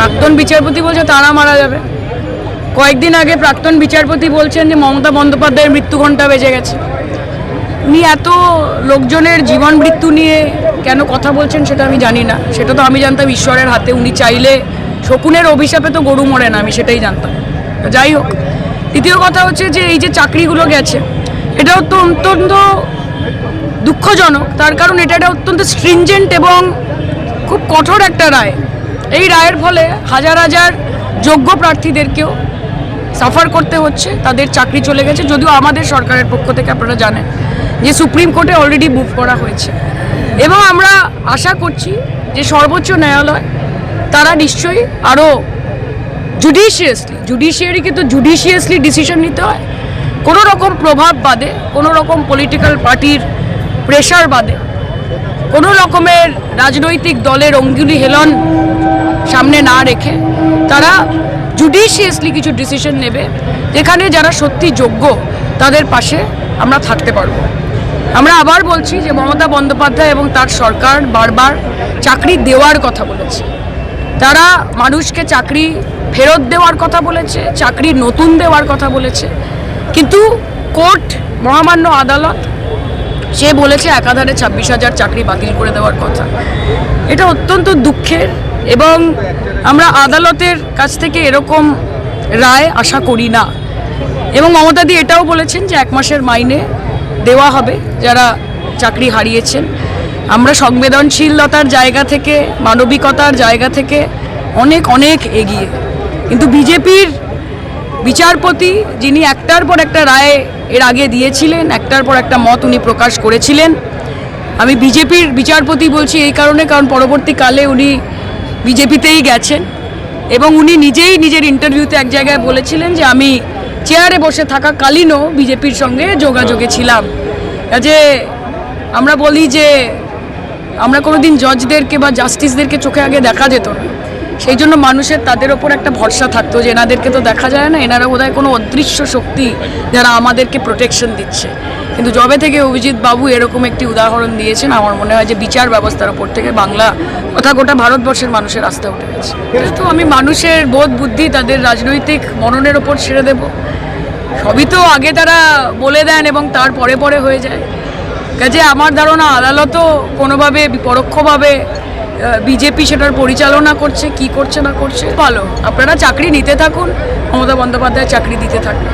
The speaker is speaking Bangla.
প্রাক্তন বিচারপতি বলছে তারা মারা যাবে। কয়েকদিন আগে প্রাক্তন বিচারপতি বলছেন যে মমতা বন্দ্যোপাধ্যায়ের মৃত্যু ঘণ্টা বেজে গেছে। উনি এত লোকজনের জীবন মৃত্যু নিয়ে কেন কথা বলছেন সেটা আমি জানি না। সেটা তো আমি জানতাম ঈশ্বরের হাতে। উনি চাইলে শকুনের অভিশাপে তো গরু মরে না, আমি সেটাই জানতাম। যাই হোক, দ্বিতীয় কথা হচ্ছে যে এই যে চাকরিগুলো গেছে এটা তো অত্যন্ত দুঃখজনক। তার কারণ এটা একটা অত্যন্ত স্ট্রিনজেন্ট এবং খুব কঠোর একটা রায়। এই রায়ের ফলে হাজার হাজার যোগ্য প্রার্থীদেরকেও সাফার করতে হচ্ছে, তাদের চাকরি চলে গেছে, যদিও আমাদের সরকারের পক্ষ থেকে আপনারা জানেন যে সুপ্রিম কোর্টে অলরেডি মুভ করা হয়েছে। এবং আমরা আশা করছি যে সর্বোচ্চ ন্যায়ালয় তারা নিশ্চয়ই আরও জুডিশিয়াসলি জুডিশিয়ারিকে তো জুডিশিয়াসলি ডিসিশন নিতে হয়, কোনো রকম প্রভাব বাদে, কোনো রকম পলিটিক্যাল পার্টির প্রেশার বাদে, কোনো রকমের রাজনৈতিক দলের অঙ্গুলি হেলন সামনে না রেখে তারা জুডিশিয়াসলি কিছু ডিসিশন নেবে, যেখানে যারা সত্যি যোগ্য, তাদের পাশে আমরা থাকতে পারব। আমরা আবার বলছি যে মমতা বন্দ্যোপাধ্যায় এবং তার সরকার বারবার চাকরি দেওয়ার কথা বলেছে। তারা মানুষকে চাকরি ফেরত দেওয়ার কথা বলেছে, চাকরি নতুন দেওয়ার কথা বলেছে। কিন্তু কোর্ট, মহামান্য আদালত, সে বলেছে একাধারে ছাব্বিশ হাজার চাকরি বাতিল করে দেওয়ার কথা। এটা অত্যন্ত দুঃখের এবং আমরা আদালতের কাছ থেকে এরকম রায় আশা করি না। এবং মমতাদি এটাও বলেছেন যে এক মাসের মাইনে দেওয়া হবে, যারা চাকরি হারিয়েছেন। আমরা সংবেদনশীলতার জায়গা থেকে, মানবিকতার জায়গা থেকে অনেক অনেক এগিয়ে। কিন্তু বিজেপির বিচারপতি যিনি একটার পর একটা রায় এর আগে দিয়েছিলেন, একটার পর একটা মত উনি প্রকাশ করেছিলেন। আমি বিজেপির বিচারপতি বলছি এই কারণে, কারণ পরবর্তীকালে উনি বিজেপিতেই গেছেন এবং উনি নিজেই নিজের ইন্টারভিউতে এক জায়গায় বলেছিলেন যে আমি চেয়ারে বসে থাকাকালীনও বিজেপির সঙ্গে যোগাযোগে ছিলাম। যে আমরা বলি যে আমরা কোনোদিন জজদেরকে বা জাস্টিসদেরকে চোখে আগে দেখা যেত না। সেই জন্য মানুষের তাদের ওপর একটা ভরসা থাকতো যে এনাদেরকে তো দেখা যায় না, এনারা বোধহয় কোনো অদৃশ্য শক্তি যারা আমাদেরকে প্রোটেকশন দিচ্ছে। কিন্তু জবে থেকে অভিজিৎ বাবু এরকম একটি উদাহরণ দিয়েছেন, আমার মনে হয় যে বিচার ব্যবস্থার ওপর থেকে বাংলা কথা গোটা ভারতবর্ষের মানুষের আস্থা উঠে গেছে। তো আমি মানুষের বোধ, বুদ্ধি, তাদের রাজনৈতিক মননের ওপর ছেড়ে দেব। সবই তো আগে তারা বলে দেন এবং তার পরে পরে হয়ে যায়। কাজে আমার ধারণা আদালতও কোনোভাবে পরোক্ষভাবে বিজেপি সেটার পরিচালনা করছে, কি করছে না করছে? ভালো আপনারা চাকরি নিতে থাকুন, মমতা বন্দ্যোপাধ্যায় চাকরি দিতে থাকুন